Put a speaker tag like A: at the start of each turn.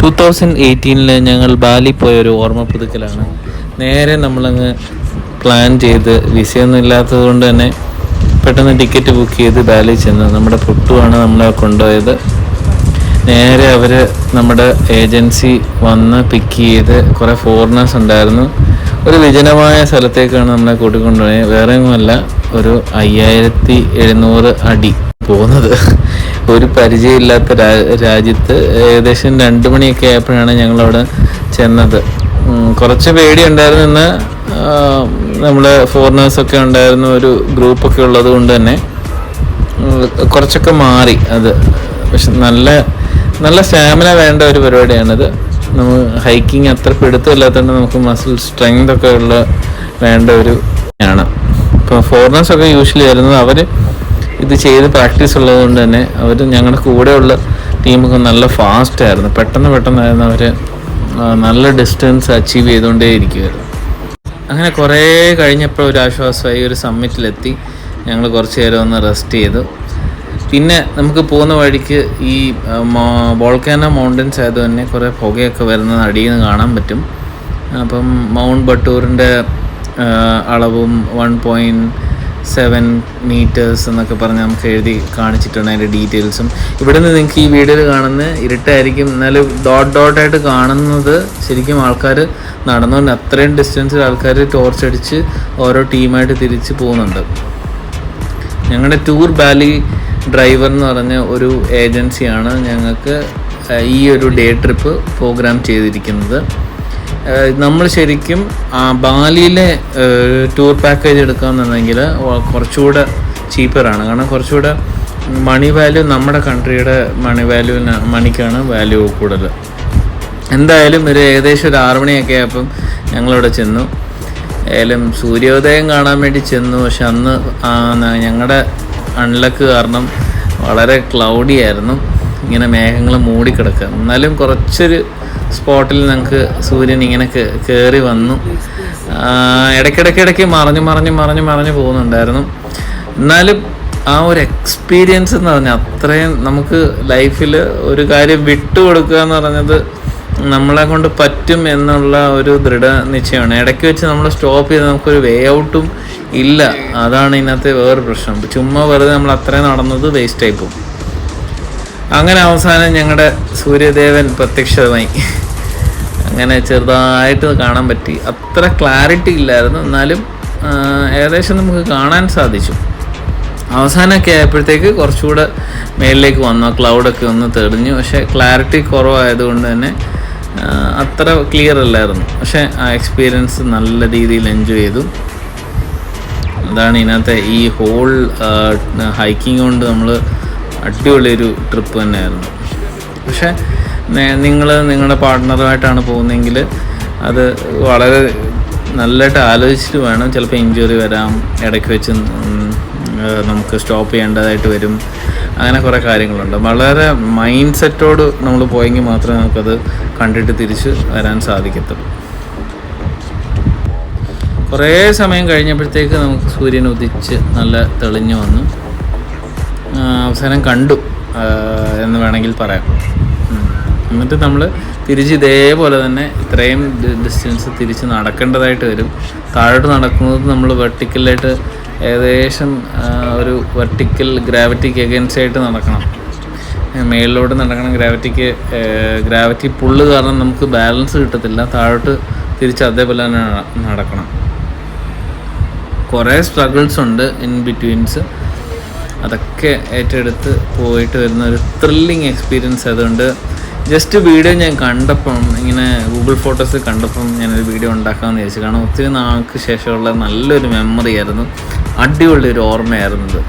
A: Two thousand എയ്റ്റീനിൽ ഞങ്ങൾ ബാലി പോയ ഒരു ഓർമ്മ പുതുക്കലാണ്. നേരെ നമ്മളങ്ങ് പ്ലാൻ ചെയ്ത് വിസയൊന്നും ഇല്ലാത്തത് കൊണ്ട് തന്നെ പെട്ടെന്ന് ടിക്കറ്റ് ബുക്ക് ചെയ്ത് ബാലി ചെന്ന്. നമ്മുടെ പുട്ടുവാണ് നമ്മളെ കൊണ്ടുപോയത്. നേരെ അവർ നമ്മുടെ ഏജൻസി വന്ന് പിക്ക് ചെയ്ത് കുറേ ഫോറിനേഴ്സ് ഉണ്ടായിരുന്നു. ഒരു വിജനമായ സ്ഥലത്തേക്കാണ് നമ്മളെ കൂട്ടിക്കൊണ്ടുപോയത്. വേറെ ഒന്നുമല്ല ഒരു അയ്യായിരത്തി എഴുന്നൂറ് അടി പോകുന്നത്. ഒരു പരിചയമില്ലാത്ത രാജ്യത്ത് ഏകദേശം രണ്ട് മണിയൊക്കെ ആയപ്പോഴാണ് ഞങ്ങളവിടെ ചെന്നത്. കുറച്ച് പേടിയുണ്ടായിരുന്നു എന്ന് നമ്മൾ ഫോറിനേഴ്സൊക്കെ ഉണ്ടായിരുന്ന ഒരു ഗ്രൂപ്പൊക്കെ ഉള്ളത് കൊണ്ട് തന്നെ കുറച്ചൊക്കെ മാറി അത്. പക്ഷെ നല്ല നല്ല സ്റ്റാമിന വേണ്ട ഒരു പരിപാടിയാണിത്. നമ്മൾ ഹൈക്കിങ് അത്ര പിടുത്തമില്ലാത്തതുകൊണ്ട് നമുക്ക് മസിൽ സ്ട്രെങ്ത് ഒക്കെ ഉള്ള വേണ്ട ഒരു ആണ്. ഇപ്പോൾ ഫോറിനേഴ്സൊക്കെ യൂഷ്വലി വരുന്നത് അവർ ഇത് ചെയ്ത് പ്രാക്ടീസ് ഉള്ളത് കൊണ്ട് തന്നെ അവർ ഞങ്ങളുടെ കൂടെയുള്ള ടീമൊക്കെ നല്ല ഫാസ്റ്റ് ആയിരുന്നു. പെട്ടെന്ന് പെട്ടെന്നായിരുന്നു അവർ നല്ല ഡിസ്റ്റൻസ് അച്ചീവ് ചെയ്തുകൊണ്ടേ ഇരിക്കുമായിരുന്നു അങ്ങനെ കുറേ കഴിഞ്ഞപ്പോൾ ഒരു ആശ്വാസമായി ഒരു സമ്മിറ്റിലെത്തി ഞങ്ങൾ കുറച്ച് നേരം ഒന്ന് റെസ്റ്റ് ചെയ്തു. പിന്നെ നമുക്ക് പോകുന്ന വഴിക്ക് ഈ വോൾക്കാന മൗണ്ടൻസ് ആയത് തന്നെ കുറേ പുകയൊക്കെ വരുന്നത് അടിയിൽ നിന്ന് കാണാൻ പറ്റും. അപ്പം മൗണ്ട് ബട്ടൂറിന്റെ അളവും വൺ പോയിന്റ് സെവൻ മീറ്റേഴ്സ് എന്നൊക്കെ പറഞ്ഞ് നമുക്ക് എഴുതി കാണിച്ചിട്ടുണ്ട് അതിന്റെ ഡീറ്റെയിൽസും ഇവിടെ നിന്ന് നിങ്ങൾക്ക് ഈ വീഡിയോയിൽ കാണുന്ന ഇരുട്ടായിരിക്കും. എന്നാലും ഡോട്ട് ഡോട്ടായിട്ട് കാണുന്നത് ശരിക്കും ആൾക്കാർ നടന്നുകൊണ്ട് അത്രയും ഡിസ്റ്റൻസിൽ ആൾക്കാർ ടോർച്ച് അടിച്ച് ഓരോ ടീമായിട്ട് തിരിച്ച് പോകുന്നുണ്ട്. ഞങ്ങളുടെ ടൂർ ബാലി ഡ്രൈവർ എന്ന് പറഞ്ഞ ഒരു ഏജൻസിയാണ് ഞങ്ങൾക്ക് ഈ ഒരു ഡേ ട്രിപ്പ് പ്രോഗ്രാം ചെയ്തിരിക്കുന്നത്. നമ്മൾ ശരിക്കും ബാലിയിലെ ടൂർ പാക്കേജ് എടുക്കുകയെന്നുണ്ടെങ്കിൽ കുറച്ചുകൂടെ ചീപ്പറാണ് കാരണം കുറച്ചുകൂടെ മണി വാല്യൂ നമ്മുടെ കൺട്രിയുടെ മണി വാല്യൂ മണിക്കാണ് വാല്യൂ കൂടുതൽ. എന്തായാലും ഒരു ഏകദേശം ഒരു ആറു മണിയൊക്കെ ആയപ്പം ഞങ്ങളിവിടെ ചെന്നു. ഏലും സൂര്യോദയം കാണാൻ വേണ്ടി ചെന്നു. പക്ഷെ അന്ന് ഞങ്ങളുടെ അൺലക്ക് കാരണം വളരെ ക്ലൗഡി ആയിരുന്നു. ഇങ്ങനെ മേഘങ്ങൾ മൂടിക്കിടക്കുക. എന്നാലും കുറച്ചൊരു സ്പോട്ടിൽ നമുക്ക് സൂര്യൻ ഇങ്ങനെ കയറി വന്നു. ആ, ഇടയ്ക്കിടയ്ക്ക് ഇടയ്ക്ക് മറഞ്ഞു മറഞ്ഞു മറഞ്ഞു മറഞ്ഞു പോകുന്നുണ്ടായിരുന്നു. എന്നാലും ആ ഒരു എക്സ്പീരിയൻസ് എന്ന് പറഞ്ഞാൽ അത്രയും നമുക്ക് ലൈഫിൽ ഒരു കാര്യം വിട്ടുകൊടുക്കുക എന്ന് പറഞ്ഞത് നമ്മളെ കൊണ്ട് പറ്റും എന്നുള്ള ഒരു ദൃഢ നിശ്ചയമാണ്. ഇടയ്ക്ക് വെച്ച് നമ്മൾ സ്റ്റോപ്പ് ചെയ്ത് നമുക്കൊരു വേ ഔട്ടും ഇല്ല. അതാണ് ഇതിനകത്ത് വേറൊരു പ്രശ്നം. ചുമ്മാ വെറുതെ നമ്മൾ അത്രയും നടന്നത് വേസ്റ്റ് പോകും. അങ്ങനെ അവസാനം ഞങ്ങളുടെ സൂര്യദേവൻ പ്രത്യക്ഷമായി. അങ്ങനെ ചെറുതായിട്ട് കാണാൻ പറ്റി. അത്ര ക്ലാരിറ്റി ഇല്ലായിരുന്നു. എന്നാലും ഏകദേശം നമുക്ക് കാണാൻ സാധിച്ചു. അവസാനമൊക്കെ ആയപ്പോഴത്തേക്ക് കുറച്ചുകൂടെ മേളിലേക്ക് വന്നു. ക്ലൗഡൊക്കെ ഒന്ന് തെളിഞ്ഞു. പക്ഷേ ക്ലാരിറ്റി കുറവായതുകൊണ്ട് തന്നെ അത്ര ക്ലിയർ അല്ലായിരുന്നു. പക്ഷേ ആ എക്സ്പീരിയൻസ് നല്ല രീതിയിൽ എൻജോയ് ചെയ്തു. അതാണ് ഇതിനകത്തെ ഈ ഹോൾ ഹൈക്കിംഗ് കൊണ്ട് നമ്മൾ അടിപൊളി ഒരു ട്രിപ്പ് തന്നെയായിരുന്നു. പക്ഷേ നിങ്ങൾ നിങ്ങളുടെ പാർട്ട്ണറുമായിട്ടാണ് പോകുന്നതെങ്കിൽ അത് വളരെ നല്ലതായിട്ട് ആലോചിച്ചിട്ട് വേണം ചിലപ്പോൾ ഇഞ്ചുറി വരാം ഇടയ്ക്ക് വെച്ച് നമുക്ക് സ്റ്റോപ്പ് ചെയ്യേണ്ടതായിട്ട് വരും. അങ്ങനെ കുറേ കാര്യങ്ങളുണ്ട്. വളരെ മൈൻഡ് സെറ്റോട് നമ്മൾ പോയെങ്കിൽ മാത്രമേ നമുക്കത് കണ്ടിട്ട് തിരിച്ച് വരാൻ സാധിക്കത്തുള്ളൂ. കുറേ സമയം കഴിഞ്ഞപ്പോഴത്തേക്ക് നമുക്ക് സൂര്യൻ ഉദിച്ച് നല്ല തെളിഞ്ഞു വന്നു. അവസാനം കണ്ടു. എന്ന് വേണമെങ്കിൽ പറയാം. എന്നിട്ട് നമ്മൾ തിരിച്ച് ഇതേപോലെ തന്നെ ഇത്രയും ഡിസ്റ്റൻസ് തിരിച്ച് നടക്കേണ്ടതായിട്ട് വരും. താഴോട്ട് നടക്കുന്നത് നമ്മൾ വെർട്ടിക്കലായിട്ട് ഏകദേശം ഒരു വെർട്ടിക്കൽ ഗ്രാവിറ്റിക്ക് എഗൻസ്റ്റ് ആയിട്ട് നടക്കണം. മേളിലോട്ട് നടക്കണം. ഗ്രാവിറ്റിക്ക് ഗ്രാവിറ്റി പുള്ള് കാരണം നമുക്ക് ബാലൻസ് കിട്ടത്തില്ല. താഴോട്ട് തിരിച്ച് അതേപോലെ തന്നെ നടക്കണം. കുറേ സ്ട്രഗിൾസ് ഉണ്ട് ഇൻ ബിറ്റ്വീൻസ് അതൊക്കെ ഏറ്റെടുത്ത് പോയിട്ട് വരുന്ന ഒരു ത്രില്ലിങ് എക്സ്പീരിയൻസ് അതുകൊണ്ട് ജസ്റ്റ് വീഡിയോ ഞാൻ കണ്ടപ്പം ഇങ്ങനെ ഗൂഗിൾ ഫോട്ടോസ് കണ്ടപ്പം ഞാനൊരു വീഡിയോ ഉണ്ടാക്കാമെന്ന് വിചാരിച്ചു. കാരണം ഒത്തിരി നാൾക്ക് ശേഷമുള്ള നല്ലൊരു മെമ്മറി ആയിരുന്നു. അടിപൊളി ഒരു ഓർമ്മയായിരുന്നു